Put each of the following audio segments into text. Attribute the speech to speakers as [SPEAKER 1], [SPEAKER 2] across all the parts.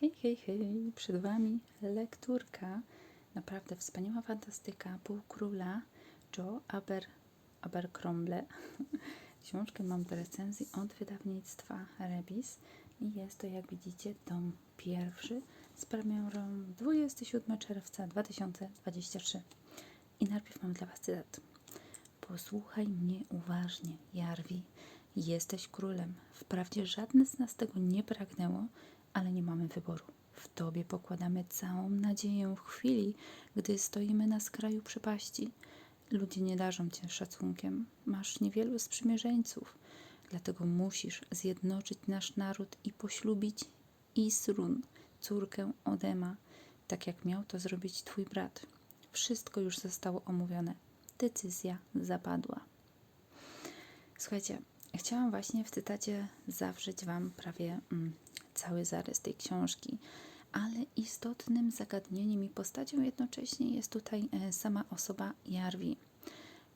[SPEAKER 1] Hej, hej, hej, przed Wami lekturka, naprawdę wspaniała fantastyka Półkróla Joe Aber, Abercrombie. Książkę mam do recenzji od wydawnictwa Rebis i jest to, jak widzicie, tom pierwszy z premierą 27 czerwca 2023. I najpierw mam dla Was cytat. Posłuchaj mnie uważnie, Jarwi. Jesteś królem. Wprawdzie żadne z nas tego nie pragnęło, ale nie mamy wyboru. W Tobie pokładamy całą nadzieję w chwili, gdy stoimy na skraju przepaści. Ludzie nie darzą Cię szacunkiem. Masz niewielu sprzymierzeńców. Dlatego musisz zjednoczyć nasz naród i poślubić Isrun, córkę Odema, tak jak miał to zrobić Twój brat. Wszystko już zostało omówione. Decyzja zapadła. Słuchajcie, chciałam właśnie w cytacie zawrzeć Wam prawie mm, cały zarys tej książki, ale istotnym zagadnieniem i postacią jednocześnie jest tutaj e, sama osoba Jarwi.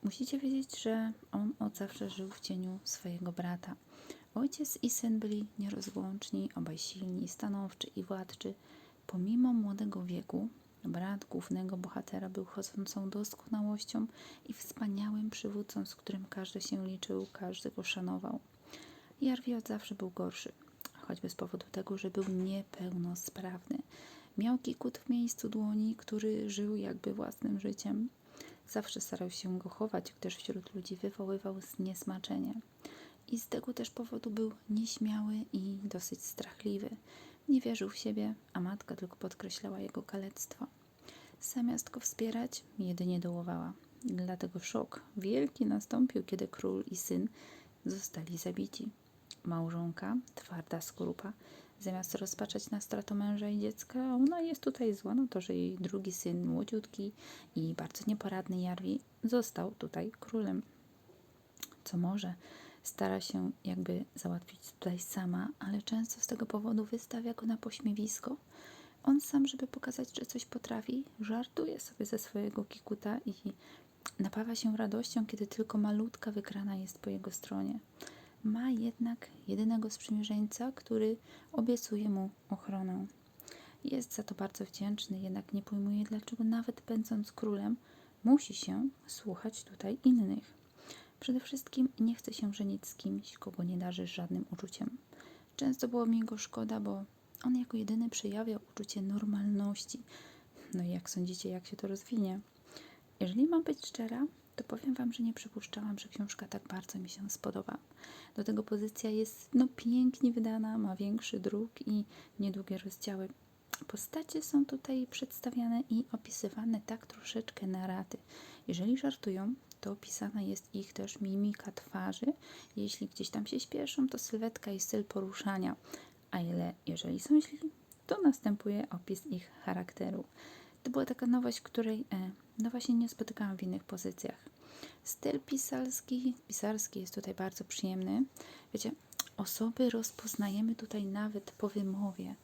[SPEAKER 1] Musicie wiedzieć, że on od zawsze żył w cieniu swojego brata. Ojciec i syn byli nierozłączni, obaj silni, stanowczy i władczy. Pomimo młodego wieku, brat głównego bohatera był chodzącą doskonałością i wspaniałym przywódcą, z którym każdy się liczył, każdy go szanował. Jarwi od zawsze był gorszy, choćby z powodu tego, że był niepełnosprawny. Miał kikut w miejscu dłoni, który żył jakby własnym życiem. Zawsze starał się go chować, gdyż wśród ludzi wywoływał zniesmaczenie. I z tego też powodu był nieśmiały i dosyć strachliwy. Nie wierzył w siebie, a matka tylko podkreślała jego kalectwo. Zamiast go wspierać, jedynie dołowała. Dlatego szok wielki nastąpił, kiedy król i syn zostali zabici. Małżonka, twarda skorupa, zamiast rozpaczać na stratę męża i dziecka, ona jest tutaj zła na to, że jej drugi syn, młodziutki i bardzo nieporadny Jarwi, został tutaj królem. Co może, stara się jakby załatwić tutaj sama, ale często z tego powodu wystawia go na pośmiewisko. On sam, żeby pokazać, że coś potrafi, żartuje sobie ze swojego kikuta i napawa się radością, kiedy tylko malutka wygrana jest po jego stronie. Ma jednak jedynego sprzymierzeńca, który obiecuje mu ochronę. Jest za to bardzo wdzięczny, jednak nie pojmuje, dlaczego nawet będąc królem, musi się słuchać tutaj innych. Przede wszystkim nie chce się żenić z kimś, kogo nie darzy żadnym uczuciem. Często było mi go szkoda, bo on jako jedyny przejawiał uczucie normalności. No i jak sądzicie, jak się to rozwinie? Jeżeli mam być szczera, to powiem Wam, że nie przypuszczałam, że książka tak bardzo mi się spodoba. Do tego pozycja jest no, pięknie wydana, ma większy druk i niedługie rozdziały. Postacie są tutaj przedstawiane i opisywane tak troszeczkę na raty. Jeżeli żartują, to opisana jest ich też mimika twarzy. Jeśli gdzieś tam się śpieszą, to sylwetka i styl poruszania. A ile, jeżeli są źli, to następuje opis ich charakteru. To była taka nowość, której e, no właśnie nie spotykałam w innych pozycjach. Styl pisarski, pisarski jest tutaj bardzo przyjemny. Wiecie, osoby rozpoznajemy tutaj nawet po wymowie.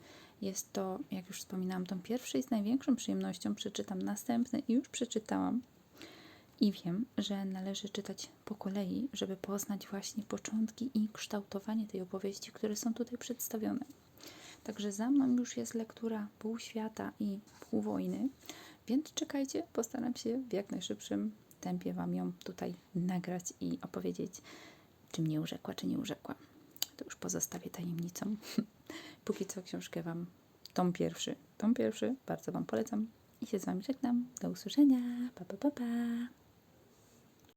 [SPEAKER 1] Jest to, jak już wspominałam, tą pierwszą i z największą przyjemnością przeczytam następne i już przeczytałam. I wiem, że należy czytać po kolei, żeby poznać właśnie początki i kształtowanie tej opowieści, które są tutaj przedstawione. Także za mną już jest lektura pół świata i pół wojny, więc czekajcie, postaram się w jak najszybszym tempie Wam ją tutaj nagrać i opowiedzieć, czy mnie urzekła, czy nie urzekła. To już pozostawię tajemnicą. Póki co książkę Wam, tom pierwszy, tom pierwszy, bardzo Wam polecam i się z Wami żegnam. Do usłyszenia, pa pa pa pa.